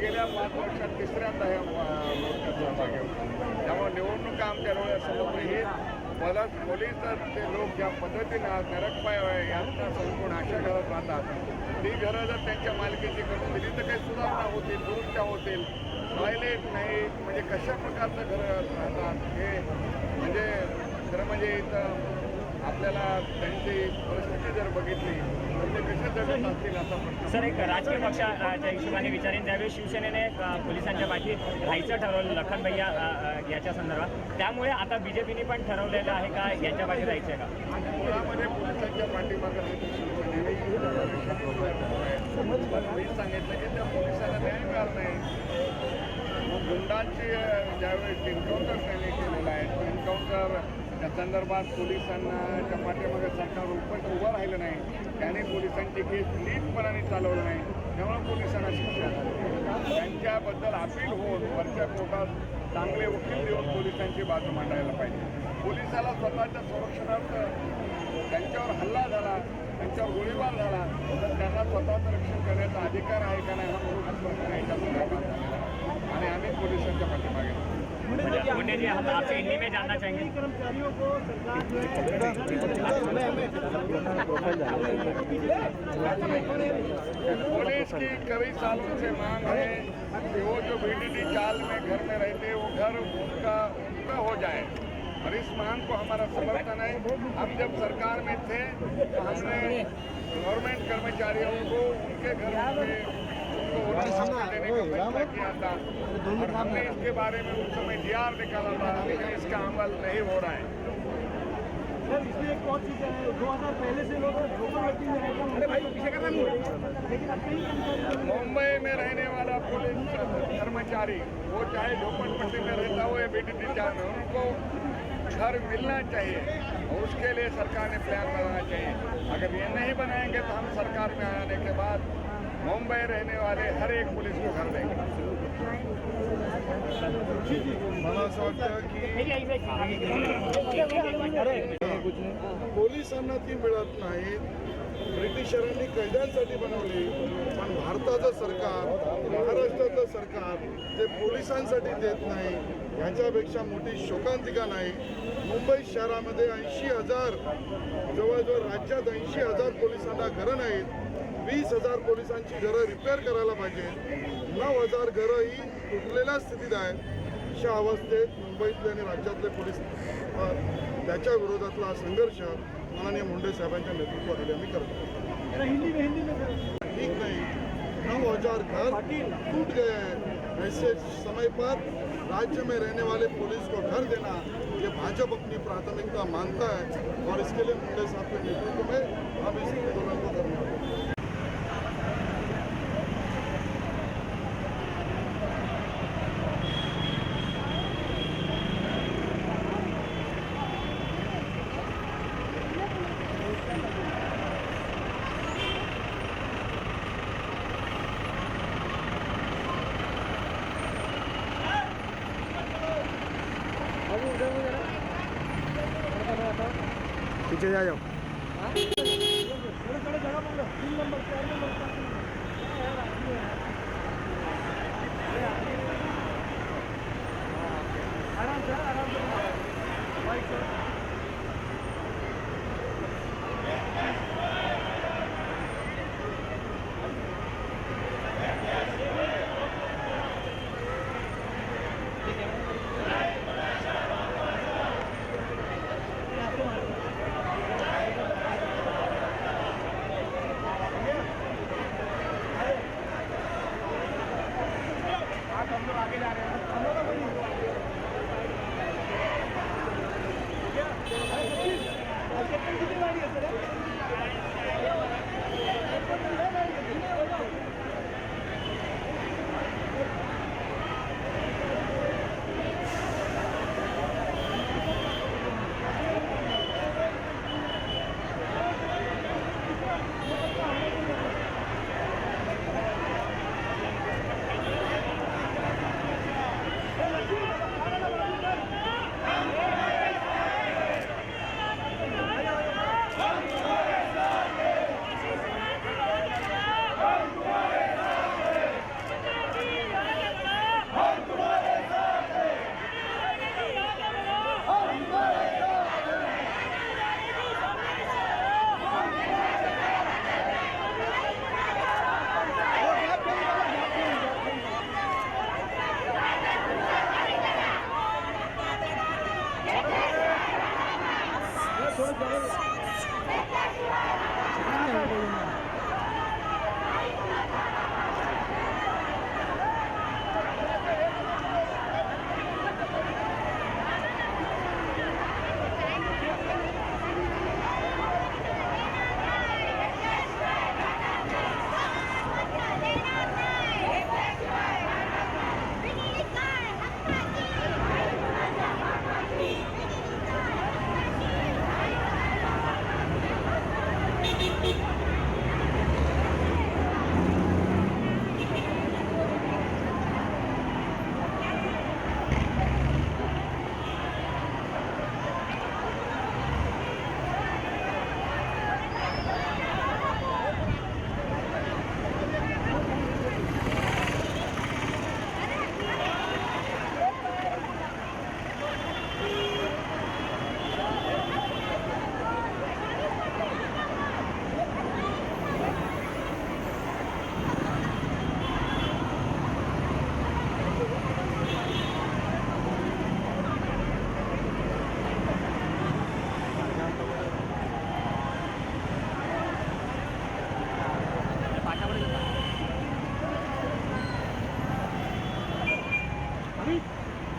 गेल्या पाच वर्षात तिसऱ्यांदा हे मोर्चात सहभागी होतो त्यामुळे निवडणुका आमच्या डोळ्यासमोर हे मला पोलीस ते लोक ज्या पद्धतीनं आज नरकपाय यांना संपूर्ण आशा करत राहतात ती घरं जर त्यांच्या मालकीची करून दिली तर काही सुधारणा होतील दुरुस्त्या होतील. टॉयलेट नाही म्हणजे कशा प्रकारचं घरं राहतात हे म्हणजे खरं म्हणजे इथं आपल्याला त्यांची परिस्थिती जर बघितली सर एक राजकीय पक्षाच्या हिशोबाने विचारेन त्यावेळी शिवसेनेने पोलिसांच्या पाठी राहायचं ठरवलं लखन भैया याच्या संदर्भात. त्यामुळे आता बीजेपीने पण ठरवलेलं आहे का याच्या पाठी राहायचं आहे का? मुळामध्ये पोलिसांच्या पाठीमागे सांगितलं की त्या पोलिसांना न्याय मिळाला नाही. गुंडांची ज्यावेळेस एन्काउंटर त्यांनी केलेला आहे एन्काउंटर त्या संदर्भात पोलिसांना पाठीमागे सरकार उपट उभं राहिलं नाही. त्याने पोलिसांची केस नीटपणाने चालवलं नाही. त्यामुळे पोलिसांना शिक्षा झाली. त्यांच्याबद्दल अपील होऊन वरच्या कोर्टात चांगले वकील देऊन पोलिसांची बाजू मांडायला पाहिजे. पोलिसाला स्वतःच्या संरक्षणार्थ त्यांच्यावर हल्ला झाला त्यांच्यावर गोळीबार झाला तर त्यांना स्वतःचं रक्षण करण्याचा अधिकार आहे का नाही हा प्रश्न याच्या संदर्भात आणि आम्ही पोलिसांच्या पाठीमागे जी हम आपसे हिंदी में जानना चाहेंगे पुलिस की कई सालों से मांग है कि वो जो बीडीडी चाल में घर में रहते वो घर उनका उनका हो जाए। और इस मांग को हमारा समर्थन है। हम जब सरकार में थे तो हमने गवर्नमेंट कर्मचारियों को उनके घर में हमने इसके बारे में उस समय डी आर निकाला था लेकिन इसका अमल नहीं हो रहा है। सर इसमें एक और चीज़ है दो हज़ार पहले से लोग हैं। मुंबई में रहने वाला पुलिस कर्मचारी वो चाहे झोपड़पट्टी में रहता हो या बेटी चार में उनको घर मिलना चाहिए। और उसके लिए सरकार ने प्लान बनाना चाहिए। अगर ये नहीं बनाएँगे तो हम सरकार में आने के बाद मुंबई रहने वाले हर एक पुलिस को घर देंगे। मला असं वाटतं की पोलिसांना ती मिळत नाहीत ब्रिटिशरांनी कैद्यांसाठी बनवली. पण भारताचं सरकार महाराष्ट्राचं सरकार ते पोलिसांसाठी देत नाही. ह्याच्यापेक्षा मोठी शोकांतिका नाही. मुंबई शहरामध्ये ऐंशी हजार जवळजवळ राज्यात ऐंशी हजार पोलिसांना घरं नाहीत. वीस हजार पोलिसांची घरं रिपेअर करायला पाहिजे. नऊ हजार घरं ही तुटलेल्या स्थितीत आहेत. अशा अवस्थेत मुंबईतले आणि राज्यातले पोलीस त्याच्या विरोधातला हा संघर्ष माननीय मुंडे साहेबांच्या नेतृत्वाखाली आम्ही करतो ठीक नहीं. नौ हजार घर टूट गए ऐसे समय पर राज्य में रहने वाले पुलिस को घर देना ये भाजपा अपनी प्राथमिकता मानता है और इसके लिए मुंडे साहब के नेतृत्व में हम इस आंदोलन को करने नंबर पाँच नंबर आराम से आराम से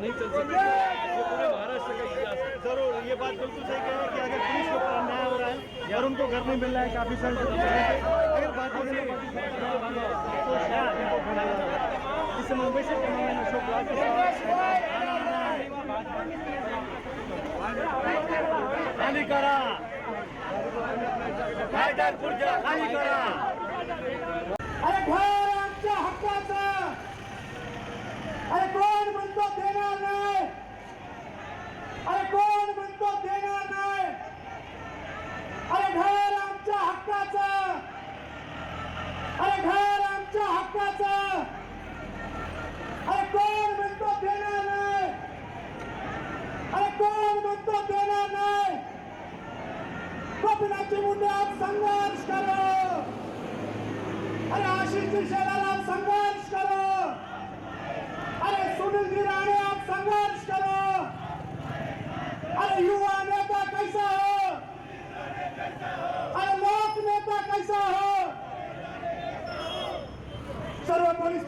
नहीं चल सकती। ये पूरे महाराष्ट्र का इतिहास है। ज़रूर ये बात बिल्कुल सही कह रहे हैं कि अगर पुलिस के ऊपर अन्याय हो रहा है और उनको घर नहीं मिल रहा है काफ़ी साल से अगर बात करें तो तो शायद उनको बुलाया जा रहा है। इससे मुंबई से कैमरामैन अशोक लाल खाली करा। कायदा खुर्च्या खाली करा। अरे घर आमच्या हक्काचं अरे कोण म्हणतो नाही अरे कोण म्हणतो देणार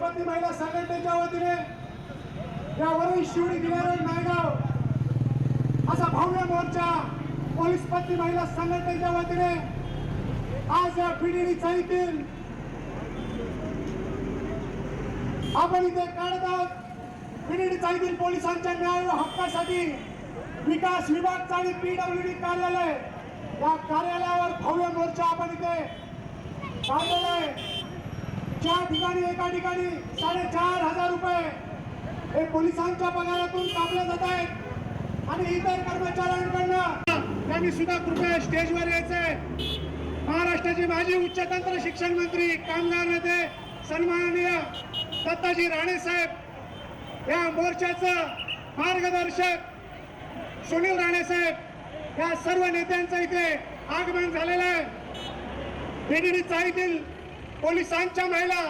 सर्व महिला संघटनेच्या वतीने या वरून शिवडी दिल्यावर नायगाव असा भव्य मोर्चा पोलीस पत्नी महिला संघटनेच्या वतीने आज या पिढीने चालतील आपण इथे काढत आहोत. पिढी चालतील पोलिसांच्या न्याय व हक्कासाठी विकास विभाग आणि पीडब्ल्यूडी कार्यालय या कार्यालयावर भव्य मोर्चा आपण इथे काढलेला आहे. ज्या ठिकाणी एका ठिकाणी साडेचार हजार रुपये हे पोलिसांच्या पगारातून कापले जात आहेत. आणि इतर कर्मचाऱ्यांकडनं त्यांनी सुद्धा कृपया स्टेजवर यायचंय महाराष्ट्राचे माजी उच्चतंत्र शिक्षण मंत्री कामगार नेते सन्माननीय दत्ताजी राणे साहेब या मोर्चाचं मार्गदर्शक सुनील राणे साहेब या सर्व नेत्यांचं इथे आगमन झालेलं आहे. बीडीडी चाळीतील पोलिसांच्या महिला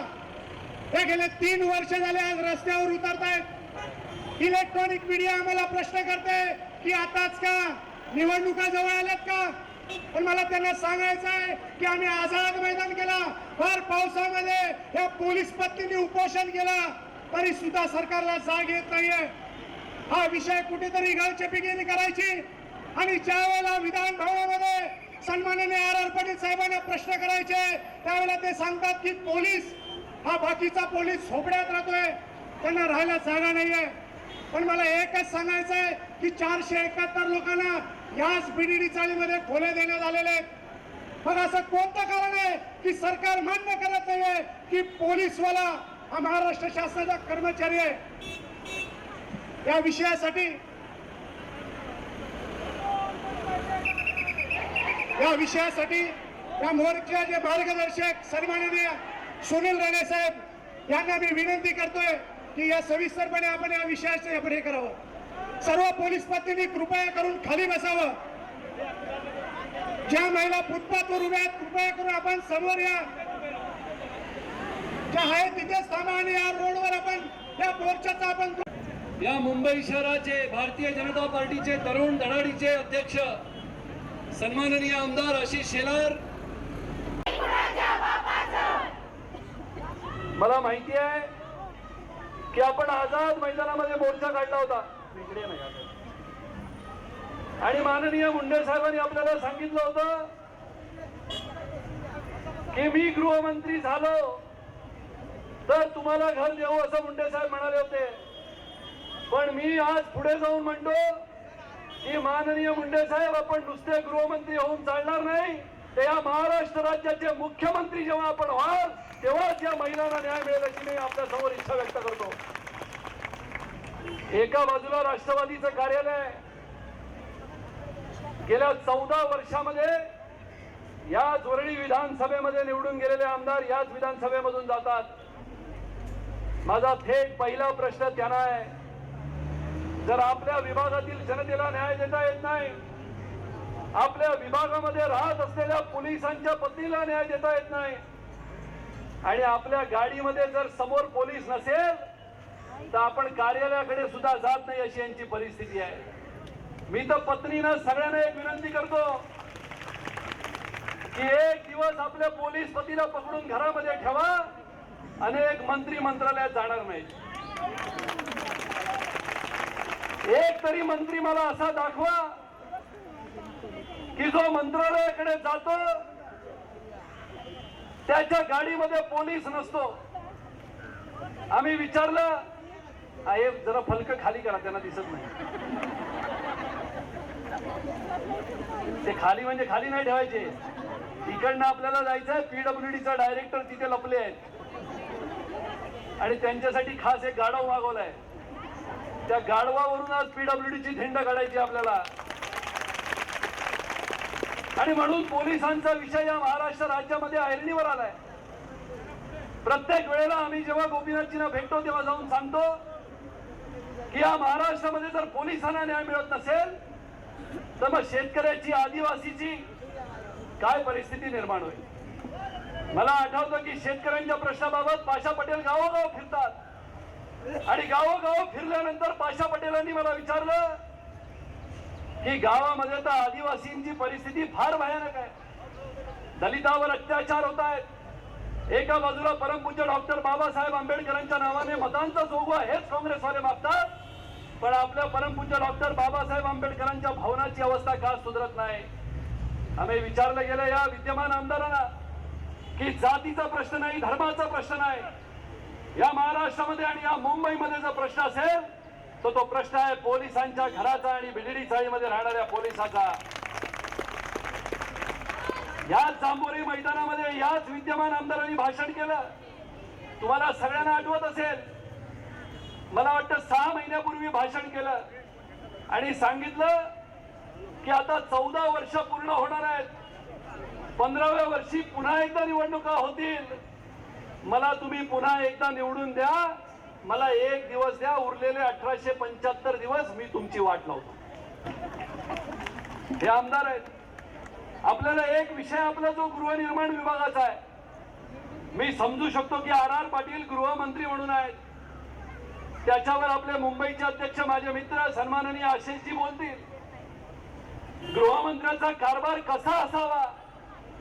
या गेले तीन वर्ष झाले आज रस्त्यावर उतरतायत. इलेक्ट्रॉनिक मीडिया आम्हाला प्रश्न करते की आताच का? निवडणुका जवळ आल्यात का? पण मला त्यांना सांगायचं आहे की आम्ही आझाद मैदान केला. फार पावसामध्ये या पोलीस पत्नीने उपोषण केला. तरी सुद्धा सरकारला जाग येत नाहीये. हा विषय कुठेतरी गळचेपिकीने करायची. आणि ज्या वेळेला विधान भवनामध्ये सन्माननीय आर आर पाटील साहेबांना प्रश्न करायचे त्यावेळेला ते सांगतात की पोलीस हा बाकीचा पोलीस झोपड्यात राहतोय. त्यांना राहायला जागा नाहीये. पण मला एकच सांगायचं आहे की चारशे एकाहत्तर लोकांना याच बीडीडी चाळीमध्ये खोले देण्यात आलेले आहेत. मग असं कोणतं कारण आहे की सरकार मान्य करत नाहीये की पोलीसवाला हा महाराष्ट्र शासनाचा कर्मचारी आहे? या विषयासाठी या विषयासाठी या मोर्चाचे मार्गदर्शक सन्माननीय सुनील राणे साहेब यांना मी विनंती करतोय की या सविस्तरपणे आपण या विषयाचे आपण हे करावं. सर्व पोलीस पत्नी कृपया करून खाली बसावं. ज्या महिला फुटपाथवर उभ्या आहेत कृपया करून आपण समोर या. ज्या आहेत तिथेच थांबा आणि या रोडवर आपण या मोर्चाचा आपण या मुंबई शहराचे भारतीय जनता पार्टीचे तरुण धडाडीचे अध्यक्ष सन्माननीय आमदार आशिष शेलार. मला माहिती आहे की आपण आझाद मैदानामध्ये मोर्चा काढला होता. आणि माननीय मुंडे साहेबांनी आपल्याला सांगितलं होतं की मी गृहमंत्री झालो तर तुम्हाला घर देऊ असं मुंडे साहेब म्हणाले होते. पण मी आज पुढे जाऊन म्हणतो की माननीय मुंडे साहेब आपण नुसते गृहमंत्री होऊन चालणार नाही. ते या महाराष्ट्र राज्याचे मुख्यमंत्री जेव्हा आपण व्हाल तेव्हाच या महिलांना न्याय मिळेल अशी मी आपल्यासमोर इच्छा व्यक्त करतो. एका बाजूला राष्ट्रवादीचं कार्यालय गेल्या चौदा वर्षामध्ये याच वरळी विधानसभेमध्ये निवडून गेलेले आमदार याच विधानसभेमधून जातात. माझा थेट पहिला प्रश्न त्यांना आहे. जर आपल्या विभागातील जनतेला न्याय देता येत नाही आपल्या विभागामध्ये राहत असलेल्या पोलिसांच्या पत्नीला न्याय देता येत नाही आणि आपल्या गाडीमध्ये जर समोर पोलीस नसेल तर आपण कार्यालयाकडे सुद्धा जात नाही अशी यांची परिस्थिती आहे. मी तर पत्नीनं सगळ्यांना एक विनंती करतो की एक दिवस आपल्या पोलीस पतीला पकडून घरामध्ये ठेवा अनेक मंत्री मंत्रालयात जाणार नाहीत. एक तरी मंत्री मला असा दाखवा की जो मंत्रालयाकडे जातो त्याच्या गाडीमध्ये पोलीस नसतो. आम्ही विचारलं आहे जरा फलक खाली करा त्यांना दिसत नाही. ते खाली म्हणजे खाली नाही ठेवायचे. इकडनं आपल्याला जायचंय पीडब्ल्यूडीचा डायरेक्टर तिथे लपले आहेत. आणि त्यांच्यासाठी खास एक गाडव मागवलाय. त्या गाढवावरून आज पीडब्ल्यूडीची झेंडा काढायची आपल्याला. आणि म्हणून पोलिसांचा विषय या महाराष्ट्र राज्यामध्ये ऐरणीवर आलाय. प्रत्येक वेळेला आम्ही जेव्हा गोपीनाथजींना भेटतो तेव्हा जाऊन सांगतो की या महाराष्ट्रामध्ये जर पोलिसांना न्याय मिळत नसेल तर मग शेतकऱ्याची आदिवासीची काय परिस्थिती निर्माण होईल? मला आठवतं की शेतकऱ्यांच्या प्रश्नाबाबत पाशा पटेल गावोगाव फिरतात. आणि गावोगाव फिरल्यानंतर पाशा पटेलांनी मला विचारलं की गावामध्ये तर आदिवासींची परिस्थिती फार भयानक आहे. दलितावर अत्याचार होत आहेत. एका बाजूला परमपूज्य डॉक्टर बाबासाहेब आंबेडकरांच्या नावाने मतांचा जोगवा हेच काँग्रेसवाले मागतात. पण आपल्या परमपूज्य डॉक्टर बाबासाहेब आंबेडकरांच्या भावनाची अवस्था का सुधरत नाही? आम्ही विचारलं गेलं या विद्यमान आमदारांना की जातीचा प्रश्न नाही धर्माचा प्रश्न नाही या महाराष्ट्रामध्ये आणि या मुंबईमध्ये जर प्रश्न असेल तर तो प्रश्न आहे पोलिसांच्या घराचा आणि बिल्डी चाळीमध्ये राहणाऱ्या पोलिसाचा. याच जांभोरी मैदानामध्ये याच विद्यमान आमदारांनी भाषण केलं. तुम्हाला सगळ्यांना आठवत असेल मला वाटतं सहा महिन्यापूर्वी भाषण केलं. आणि सांगितलं की आता चौदा वर्ष पूर्ण होणार आहेत. पंधराव्या वर्षी पुन्हा एकदा निवडणुका होतील. मला तुम्ही पुन्हा एकदा निवडून द्या. मला एक दिवस द्या उरलेले अठराशे पंच्याहत्तर दिवस मी तुमची वाट लावतो. हे आमदार आहेत. आपल्याला एक विषय आपला जो गृहनिर्माण विभागाचा आहे. मी समजू शकतो की आर आर पाटील गृहमंत्री म्हणून आहेत. त्याच्यावर आपले मुंबईचे अध्यक्ष माझे मित्र सन्माननीय आशिषजी बोलतील. गृहमंत्र्याचा कारभार कसा असावा?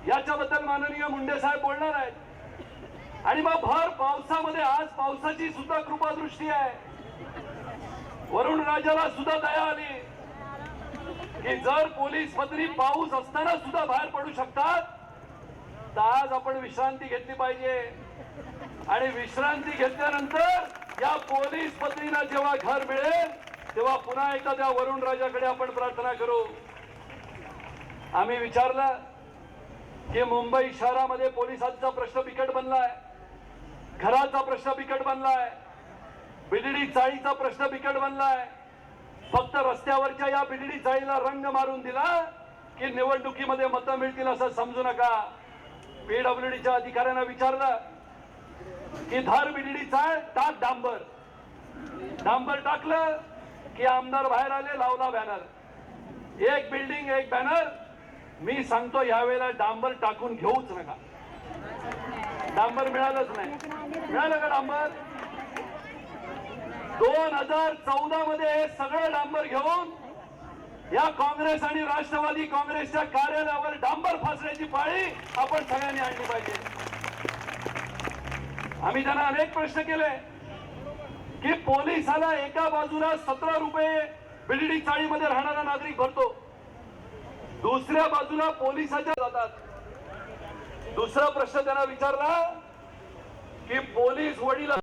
याच्याबद्दल माननीय मुंडे साहेब बोलणार आहेत. आणि मग भर पावसामध्ये आज पावसाची सुद्धा कृपादृष्टी आहे. वरुण राजाला सुद्धा दया आली. की जर पोलीस मंत्री पाऊस असताना सुद्धा बाहेर पडू शकतात तर आज आपण विश्रांती घेतली पाहिजे. आणि विश्रांती घेतल्यानंतर या पोलीस पत्नीला जेव्हा घर मिळेल तेव्हा पुन्हा एकदा त्या वरुण राजाकडे आपण प्रार्थना करू. आम्ही विचारलं की मुंबई शहरामध्ये पोलिसांचा प्रश्न बिकट प्रश्न बिकट बनलाय. बिल्डी चाळीचा प्रश्न बिकट बनलाय. फक्त रस्त्यावरच्या या बिडडी चाळीला रंग मारून दिला की निवडणुकीमध्ये मतं मिळतील असं समजू नका. पीडब्ल्यूडीच्या अधिकाऱ्यांना विचारलं की धार बिल्डी चाळ टाक डांबर. डांबर टाकलं की आमदार बाहेर आले लावला बॅनर. एक बिल्डिंग एक बॅनर. मी सांगतो यावेळेला डांबर टाकून घेऊच नका. डांबर मिळालंच नाही. मिळालं का डांबर? दोन हजार चौदा मध्ये हे सगळं डांबर घेऊन या काँग्रेस आणि राष्ट्रवादी काँग्रेसच्या कार्यालयावर डांबर फासण्याची पाळी आपण सगळ्यांनी आणली पाहिजे. आम्ही त्यांना अनेक प्रश्न केले की पोलिसाला एका बाजूला सतरा रुपये बिल्डिंग चाळीमध्ये राहणारा नागरिक भरतो. दुसऱ्या बाजूला पोलिसाच्या जातात. दुसरा प्रश्न त्यांना विचारला की पोलीस वडील